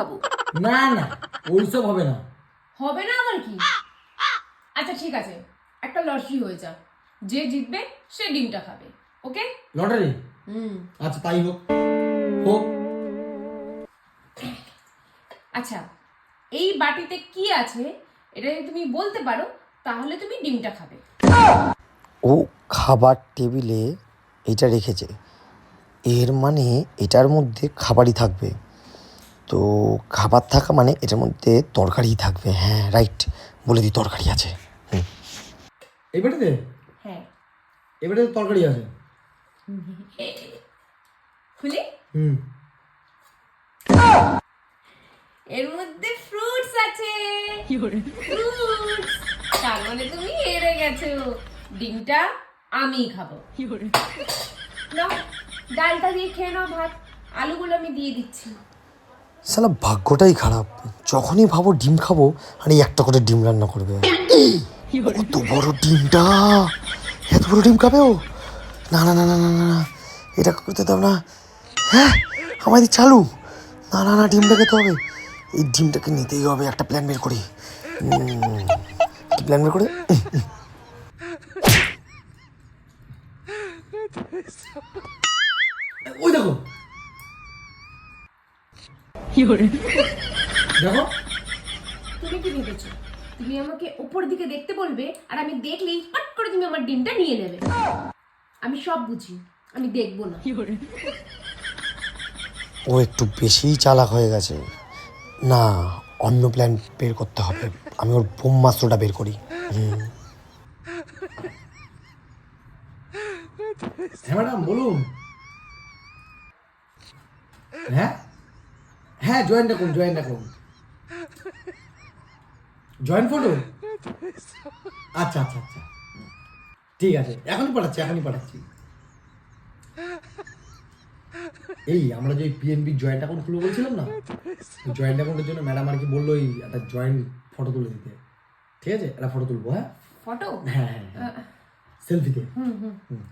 খাব। না না ওইসব হবে না। হবে না আমার কি? আচ্ছা ঠিক আছে। একটা লটারি হয়ে যাক। যে জিতবে সে ডিমটা খাবে ওকে? লটারি? হুম। আচ্ছা তাই হোক। হোক। আচ্ছা এই বাটিতে কি আছে এটা যদি তুমি বলতে পারো তাহলে তুমি ডিমটা খাবে। ও খাবার টেবিলে এটা রেখেছে। এর মানে এটার মধ্যে খাবারই থাকবে। তো খাবার থাকা মানে এটার মধ্যে তরকারি থাকবে হ্যাঁ রাইট বলে দিই তরকারি আছে। হুম। এই বাটিতে? হ্যাঁ। এই বাটিতে তরকারি আছে। খুলি? হুম। এর মধ্যে ফ্রুটস আছে। ফ্রুটস তার মানে তুমি হেরে গেছো। ডিমটা আমি খাব। নাও ডালটা দিয়ে খেয়ে নাও ভাত। আলুগুলো আমি দিয়ে দিচ্ছি। সালা ভাগ্যটাই খারাপ। যখনই ভাবো ডিম খাব, আর এই একটা করে ডিম রান্না করবে। কত বড় ডিমটা! এত বড় ডিম খাবে ও? না না না না না না এটা করতে দাও না। হ্যাঁ আমাদের চালু না না না, ডিমটা খেতে হবে। এই ডিমটাকে নিতেই হবে, একটা প্ল্যান বের করি। কি প্ল্যান বের করে। ওই দেখো দেখো। তুমি কি ভেবেছো? তুমি আমাকে উপর দিকে দেখতে বলবে আর আমি দেখলেই পাট করে তুমি আমার ডিমটা নিয়ে নেবে। আমি সব বুঝি আমি দেখব না। ও একটু বেশিই চালাক হয়ে গেছে। না অন্য প্ল্যান বের করতে হবে। আমি ওর ব্রহ্মাস্ত্রটা বের করি। হ্যাঁ ম্যাডাম বলুন। হ্যাঁ? হ্যাঁ জয়েন্ট রাখুন জয়েন্ট রাখুন জয়েন্ট ফটো আচ্ছা আচ্ছা আচ্ছা। ঠিক আছে এখনই পাঠাচ্ছি এখনই পাঠাচ্ছি। এই আমরা যে পিএনবি জয়েন্ট অ্যাকাউন্ট খুলবো বলছিলাম না? জয়েন্ট অ্যাকাউন্টের জন্য ম্যাডাম আর কি বলল এই একটা জয়েন্ট ফটো তুলে দিতে। ঠিক আছে? একটা ফটো তুলবো হ্যাঁ? ফটো হ্যাঁ হ্যাঁ হ্যাঁ। সেলফিতে হুম হুম।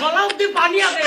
গলা অব্দি পানি আগে